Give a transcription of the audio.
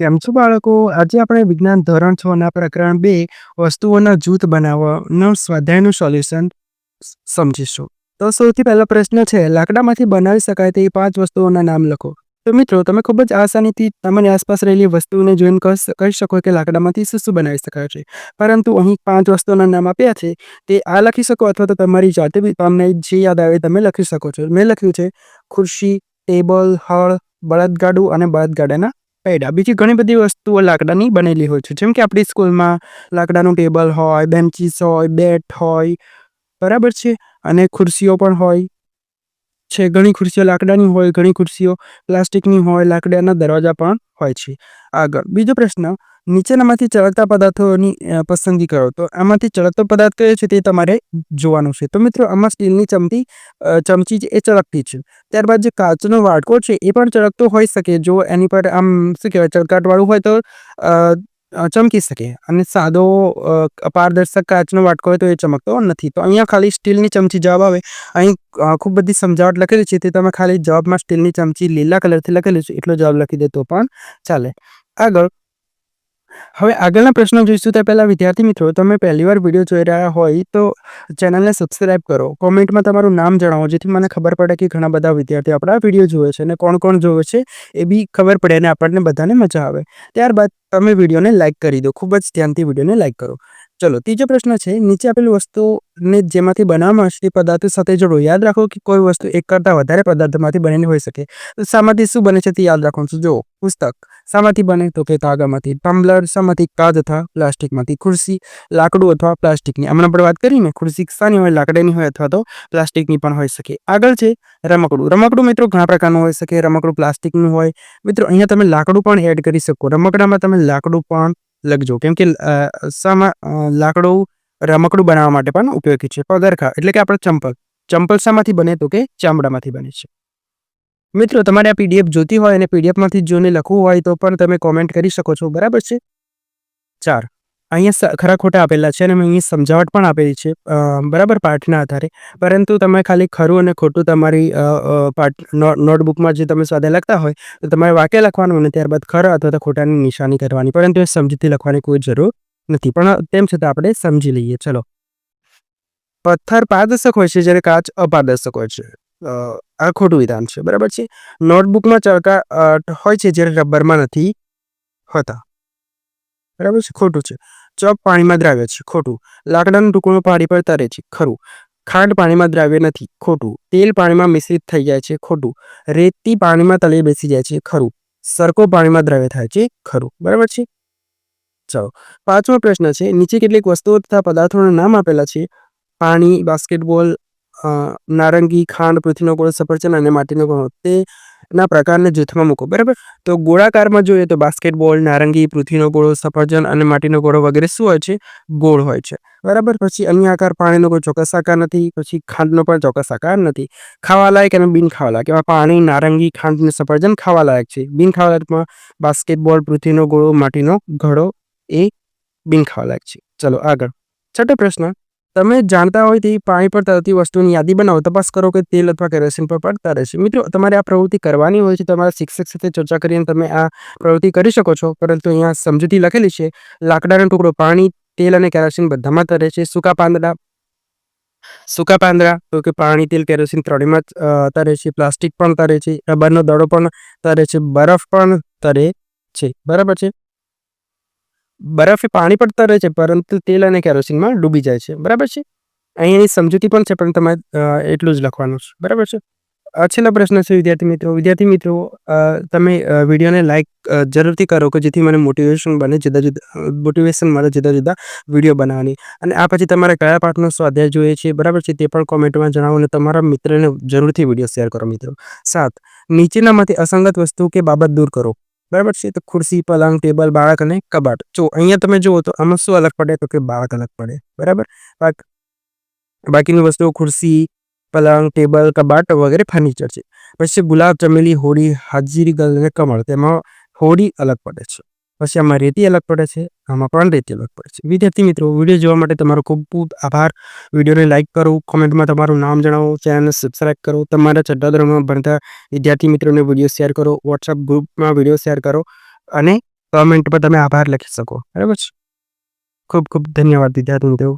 કેમ છો બાળકો, આજે આપણે વિજ્ઞાન ધોરણ છ ના પ્રકરણ બે, વસ્તુઓના જૂથ બનાવવાનો સ્વાધ્યાયનું સોલ્યુશન સમજીશું. તો સૌથી પહેલો પ્રશ્ન છે, લાકડામાંથી બનાવી શકાય તેવી પાંચ વસ્તુઓના નામ લખો. તો મિત્રો, તમે ખૂબ જ આસાનીથી તમારી આસપાસ રહેલી વસ્તુને જોઈને કહી શકો કે લાકડામાંથી શું શું બનાવી શકાય છે. પરંતુ અહીં પાંચ વસ્તુઓના નામ આપ્યા છે, તે આ લખી શકો અથવા તો તમારી જાતે બી તમને જે યાદ આવે તમે લખી શકો છો. મેં લખ્યું છે, ખુરશી, ટેબલ, હળ, બળદગાડું અને બળદગાડાના પૈડા. બીજી ઘણી બધી વસ્તુઓ લાકડાની બનેલી હોય છે. જેમ કે આપણી સ્કૂલમાં લાકડાનું ટેબલ હોય, બેન્ચીસ હોય, બેટ હોય, બરાબર છે? અને ખુરશીઓ પણ હોય છે. ઘણી ખુરશીઓ લાકડાની હોય, ઘણી ખુરશીઓ પ્લાસ્ટિકની હોય, લાકડાના દરવાજા પણ હોય છે. આગળ, બીજો પ્રશ્ન નીચેનામાંથી ચળકતા પદાર્થોની પસંદગી કરો. તો આમાંથી ચળકતો પદાર્થ કયો છે તે તમારે જોવાનું છે. તો મિત્રો, આમાં સ્ટીલની ચમચી ચમચી છે એ ચળકતી છે. ત્યારબાદ જે કાચનો વાટકો છે એ પણ ચળકતો હોઈ શકે. જો એની પર આમ શું કહેવાય, ચળકાટવાળું હોય તો ચમકી શકે. અને સાદો પારદર્શક કાચનો વાટકો હોય તો એ ચમકતો નથી. તો અહીંયા ખાલી સ્ટીલની ચમચી જવાબ આવે. અહીં ખૂબ બધી સમજાવટ લખેલી છે તે તમે ખાલી જવાબમાં સ્ટીલની ચમચી લીલા કલરથી લખેલી છે એટલો જવાબ લખી દે તો પણ ચાલે. આગળ હવે આગળના પ્રશ્નો જોઈશું તે પહેલાં વિદ્યાર્થી મિત્રો, તમે પહેલીવાર વીડિયો જોઈ રહ્યા હોય તો ચેનલને સબસ્ક્રાઇબ કરો. કોમેન્ટમાં તમારું નામ જણાવો, જેથી મને ખબર પડે કે ઘણા બધા વિદ્યાર્થીઓ આપણા વીડિયો જોવે છે અને કોણ કોણ જોવે છે એ બી ખબર પડે અને આપણને બધાને મજા આવે. ત્યારબાદ તમે વિડીયોને લાઇક કરી દો, ખૂબ જ ધ્યાનથી વિડીયોને લાઇક કરો. ચલો, ત્રીજો પ્રશ્ન છે, નીચે આપેલી વસ્તુને જેમાંથી બનાવવામાં આવશે તે પદાર્થો સાથે જોડો. યાદ રાખો કે કોઈ વસ્તુ એક કરતાં વધારે પદાર્થોમાંથી બનેલી હોઈ શકે. તો શામાંથી શું બને છે તે યાદ રાખવાનું છે. જો પુસ્તક. શામાંથી બને તો કે કાગળમાંથી ટમ્બલર શામાંથી કાચ અથવા પ્લાસ્ટિકમાંથી ખુરશી, લાકડું અથવા પ્લાસ્ટિકની. હમણાં આપણે વાત કરીને ખુરશી શાની હોય, લાકડાની હોય અથવા તો પ્લાસ્ટિકની પણ હોઈ શકે. આગળ છે, રમકડું. રમકડું મિત્રો ઘણા પ્રકારનું હોઈ શકે. રમકડું પ્લાસ્ટિકનું હોય. મિત્રો, અહીંયા તમે લાકડું પણ એડ કરી શકો. રમકડામાં તમે લાકડું પણ લખજો. કેમ કે શામાં લાકડું રમકડું બનાવવા માટે પણ ઉપયોગી છે. પગરખા એટલે કે આપણે ચંપલ. ચંપલ શામાંથી બને તો કે ચામડામાંથી બને છે. મિત્રો, તમારે આ પીડીએફ જોતી હોય અને પીડીએફમાંથી જોઈને લખવું હોય તો પણ તમે કોમેન્ટ કરી શકો છો. બરાબર છે? ચાર. અહીંયા ખરા ખોટા આપેલા છે અને મેં અહીંયા સમજાવટ પણ આપેલી છે બરાબર પાઠના આધારે. પરંતુ તમે ખાલી ખરું અને ખોટું તમારી પાઠ નોટબુકમાં જે તમે સ્વાધ્યાય લખતા હોય, તો તમારે વાક્ય લખવાનું અને ત્યારબાદ ખરા અથવા તો ખોટાની નિશાની કરવાની. પરંતુ એ સમજીથી લખવાની કોઈ જરૂર નથી. પણ તેમ છતાં આપણે સમજી લઈએ. ચલો. પથ્થર પારદર્શક હોય છે જ્યારે કાચ અપારદર્શક હોય છે. આ ખોટું વિધાન છે. બરાબર છે? નોટબુકમાં ચળકા હોય છે જ્યારે રબરમાં નથી હોતા. બરાબર છે? ખોટું છે. ચપ પાણીમાં દ્રાવ્ય છે. ખોટું. લાકડાનો ટુકડો પાણી પર તરે છે. ખરું. ખાંડ પાણીમાં દ્રાવ્ય નથી. ખોટું. તેલ પાણીમાં મિશ્રિત થઈ જાય છે. ખોટું. રેતી પાણીમાં તળે બેસી જાય છે. ખરું. સરકો પાણીમાં દ્રાવ્ય થાય છે. ખરું. બરાબર છે? ચાલો. પાંચમો પ્રશ્ન છે. નીચે કેટલીક વસ્તુઓ તથા પદાર્થોના નામ આપેલા છે. પાણી, બાસ્કેટબોલ નારંગી, ખાંડ, પૃથ્વીનો ગોળો સફરજન અને માટીનો ગોળો તેના પ્રકારને જૂથમાં મૂકો, બરાબર? તો ગોળાકારમાં જોઈએ તો બાસ્કેટબોલ, નારંગી, પૃથ્વીનો ગોળો, સફરજન અને માટીનો ગોળો વગેરે શું હોય છે? ગોળ હોય છે, બરાબર? પછી અન્ય આકાર પાણીનો કોઈ ચોક્કસ આકાર નથી, પછી ખાંડનો પણ ચોક્કસ આકાર નથી. ખાવાલાયક અને બિન ખાવાલાયક એમાં પાણી, નારંગી, ખાંડ અને સફરજન ખાવાલાયક છે. બિન ખાવાલાયકમાં બાસ્કેટબોલ, પૃથ્વીનો ગોળો, માટીનો ઘડો એ બિન ખાવાલાયક છે. ચલો આગળ. છઠ્ઠો પ્રશ્ન તમે જાણતા હોય તેવી પાણી પર તરતી વસ્તુની યાદી બનાવો, તપાસ કરો કે તેલ અથવા કેરોસીન પર પણ તરે છે મિત્રો, તમારે આ પ્રવૃત્તિ કરવાની હોય છે, તમારા શિક્ષક સાથે ચર્ચા કરીને તમે આ પ્રવૃત્તિ કરી શકો છો, પરંતુ અહીંયા સમજૂતી લખેલી છે, લાકડાનો ટુકડો પાણી, તેલ અને કેરોસીન બધામાં તરે છે. સૂકા પાંદડા સૂકા પાંદડા, તો કે પાણી, તેલ, કેરોસીન ત્રણેયમાં તરે છે. પ્લાસ્ટિક પણ તરે છે, રબરનો દડો પણ તરે છે, બરફ પણ તરે છે. બરાબર છે? બરફ પાણી પર તરે છે, પરંતુ તેલ અને કેરોસીનમાં ડૂબી જાય છે. બરાબર છે? અહીંની સમજૂતી પણ છે, પણ તમારે એટલું જ લખવાનું છે. બરાબર છે? છેલ્લો પ્રશ્ન છે, વિદ્યાર્થી મિત્રો. વિદ્યાર્થી મિત્રો તમે વિડીયોને લાઈક જરૂરથી કરો કે જેથી મને મોટિવેશન બને જુદા જુદા મોટિવેશન મળે જુદા જુદા વીડિયો બનાવવાની. અને આ પછી તમારે કયા પાઠનો સ્વાધ્યાય જોઈએ છે, બરાબર છે? તે પણ કોમેન્ટમાં જણાવો અને તમારા મિત્રને જરૂરથી વીડિયો શેર કરો મિત્રો. સાત, નીચેનામાંથી અસંગત વસ્તુ કે બાબત દૂર કરો. બરાબર છે? તો ખુરશી, પલંગ, ટેબલ, બાળક અને કબાટ. જો અહીંયા તમે જુઓ તો આમાં શું અલગ પડે? તો કે બાળક અલગ પડે. બરાબર? બાકીની વસ્તુઓ ખુરશી, પલંગ, ટેબલ, કબાટ વગેરે ફર્નિચર છે. પછી ગુલાબ, ચમેલી, હોડી, હાજીરી ગલ અને કમળ. તેમાં હોડી અલગ પડે છે. પછી આમાં રેતી અલગ પડે છે, આમાં પણ રેતી અલગ પડે છે. વિદ્યાર્થી મિત્રો, વીડિયો જોવા માટે તમારો ખૂબ ખૂબ આભાર. વિડીયોને લાઇક કરો, કોમેન્ટમાં તમારું નામ જણાવો, ચેનલને સબસ્ક્રાઈબ કરો, તમારા છઠ્ઠા ધોરણમાં ભણતા વિદ્યાર્થી મિત્રોને વીડિયો શેર કરો વોટ્સઅપ ગ્રુપમાં વીડિયો શેર કરો અને કોમેન્ટમાં તમે આભાર લખી શકો. બરાબર છે? ખૂબ ખૂબ ધન્યવાદ વિદ્યાર્થી મિત્રો.